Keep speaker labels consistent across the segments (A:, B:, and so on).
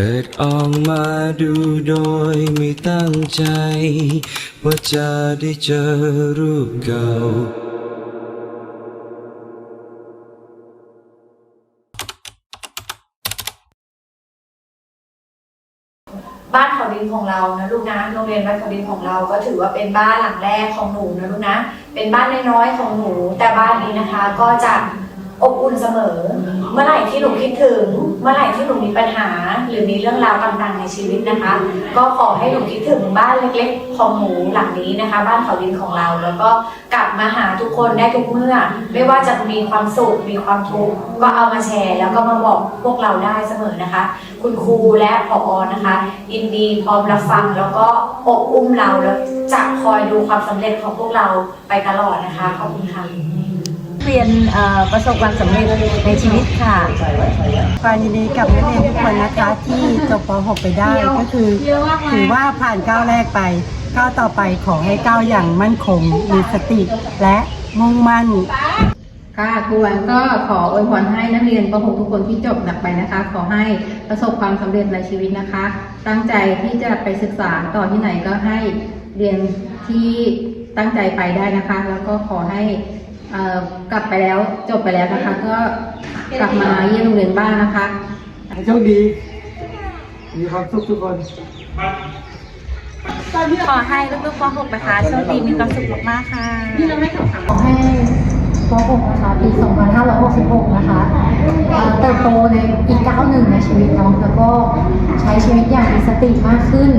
A: ปิดออกมาดูโดยไม่ตั้งใจ ว่าจะได้เจอรูปเก่า
B: บ้านเขาดินของเรานะลูกนะโรงเรียนบ้านเขาดินของเราก็ถือว่าเป็นบ้านหลังแรกของหนูนะลูกนะ เป็นบ้านน้อยๆของหนู แต่บ้านนี้นะคะก็จะอบอุ่นเสมอ เมื่อไหร่ที่หนูคิดถึง เมื่อไหร่ที่หนูมีปัญหา หรือมีเรื่องราวต่างๆในชีวิตนะคะ ก็ขอให้หนูคิดถึงบ้านเล็กๆของหนูหลังนี้นะคะ บ้านเขาดินของเรา แล้วก็กลับมาหาทุกคนได้ทุกเมื่อ ไม่ว่าจะมีความสุขมีความทุกข์ก็เอามาแชร์ แล้วก็มาบอกพวกเราได้เสมอนะคะ คุณครูและผออนะคะยินดีพร้อมรับฟังแล้วก็อบอุ้มเราแล้วจะคอยดูความสำเร็จของพวกเราไปตลอดนะคะขอบคุณค่ะ
C: เรียนเอ่อประสบความสำเร็จในชีวิตค่ะความยินดีกับนักเรียนทุกคนนะคะที่จบป .6 ไปได้ก็คือถือว่าผ่านก้าวแรกไปก้าวต่อไปขอให้ก้าวอย่างมั่นคงมีสติและมุ่งมั่น
D: ค่ะครูวันก็ขออวยพรให้นักเรียนประหกทุกคนที่จบหนักไปนะคะ ขอให้ประสบความสำเร็จในชีวิตนะคะ ตั้งใจที่จะไปศึกษาต่อที่ไหนก็ให้เรียนที่ตั้งใจไปได้นะคะ แล้วก็ขอให้เอ่อ กลับไปแล้วจบไปแล้วนะคะ ก็กลับมาเยี่ยมโรงเรียนบ้างนะคะ
E: โชคดี มีความสุขทุกคน
F: ขอให้ลูกๆป .6 นะคะโชคดีมีความสุขมากๆค่ะ
G: ขอให้ป .6 นะคะปี 2566 นะคะเอ่อเติบโตในอีกก้าวหนึ่งในชีวิตเนาะแล้วก็ใช้ชีวิตอย่างมีสติมากขึ้น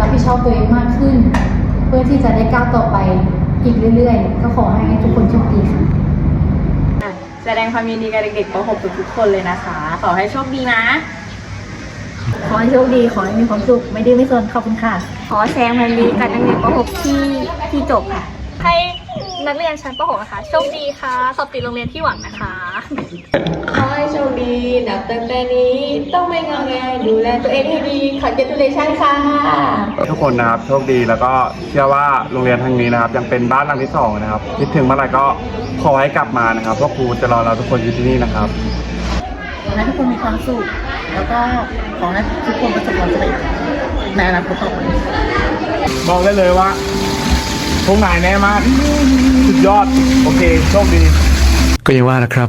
G: รับผิดชอบตัวเองมากขึ้น เพื่อที่จะได้ก้าวต่อไป อีกเรื่อยๆ ก็ขอให้ทุกคนโชคดีค่ะ
F: แสดงความยินดีกับเด็กๆป .6 ทุกๆคนเลยนะคะ ขอให้โชคดีนะ
G: ขอให้โชคดี ขอให้มีความสุข ไม่ดื้อไม่สนขอบคุณค่ะ
F: ขอแสดงความยินดีกับนักเรียนป .6 ที่ที่จบค่ะ ให้นักเรียนชั้นป .6 นะคะ โชคดีค่ะ สอบติดโรงเรียนที่หวังนะคะ
H: ขอให้โชคดีนับตั้งแต่นี้ต้องไม่งอแงดูแลตัวเองให้ดีขอเกตุเลชันค่ะ
E: ทุกคนนะครับโชคดีแล้วก็เชื่อว่าโรงเรียนทางนี้นะครับ ยังเป็นบ้านหลังที่สองนะครับคิดถึงเมื่อไหร่ก็ขอให้กลับมานะครับเพราะครูจะรอเราทุกคนอยู่ที่นี่นะครับ
C: ขอให้ทุกคนมีความสุขแล้วก็ขอให้ทุกคนประสบความสำเร็จในอนาคตต่อไป
E: บอกได้เลยว่าพวกนายแน่มากสุดยอด โอเค โชคดี
I: ก็ยังว่านะครับ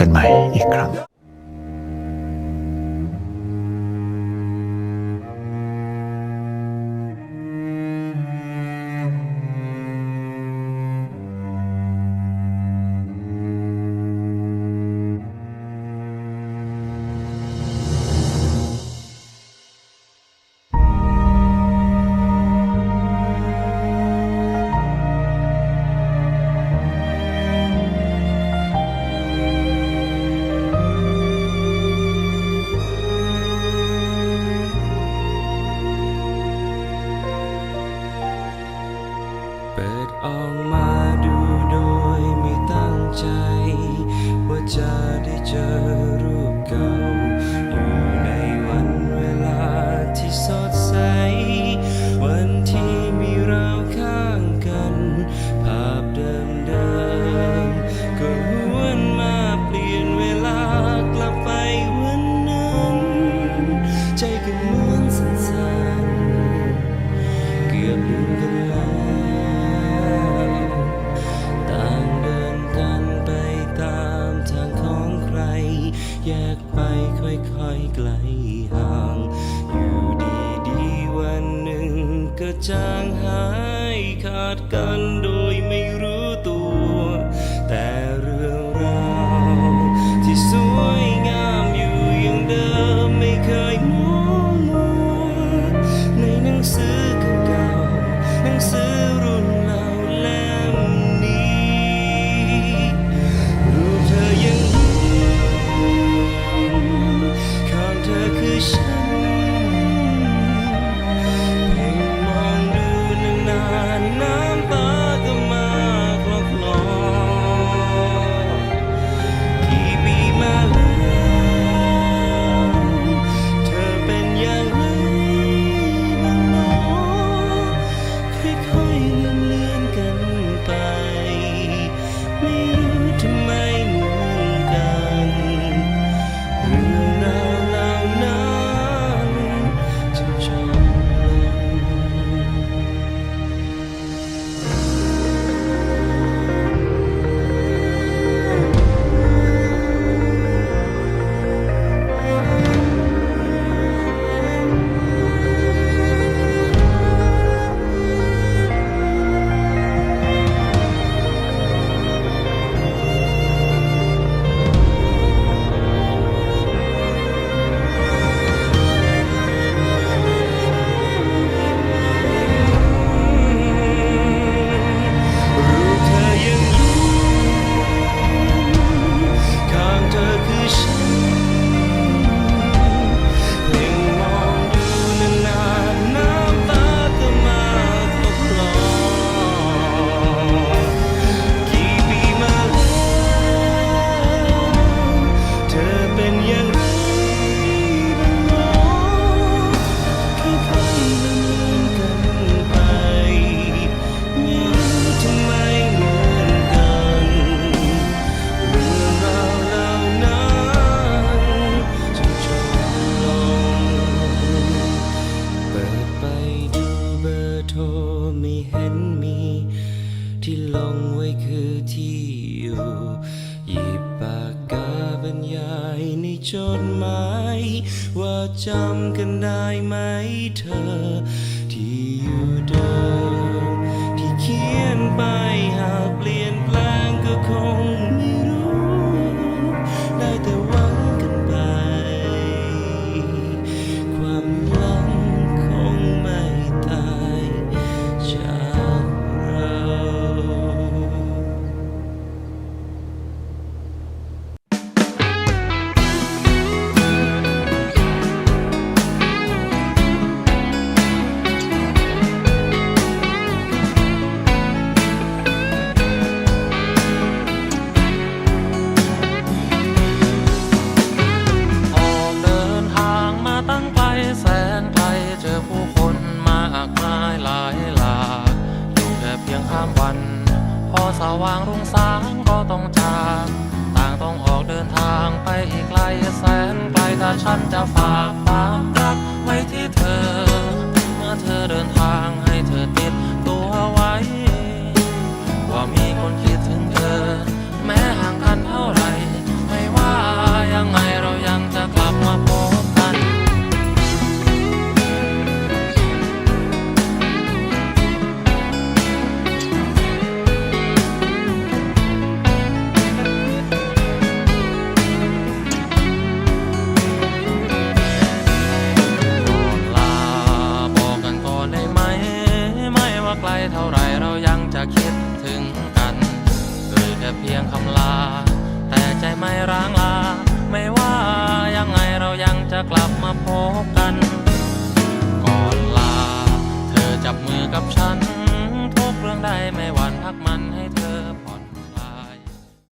I: กันใหม่อีกครั้ง
A: หายขาดกันโดยไม่รู้ตัว แต่เรื่องราวที่สวยงาม จดหมาย ว่าจำกันได้ไหมเธอ วางรุ่
J: งสางก็ต้องจากต่างต้องออกเดินทางไปอีกไกลแสนไกลถ้าฉันจะฝาก จะเพียงคำลา แต่ใจไม่ร้างลา ไม่ว่ายังไงเรายังจะกลับมาพบกัน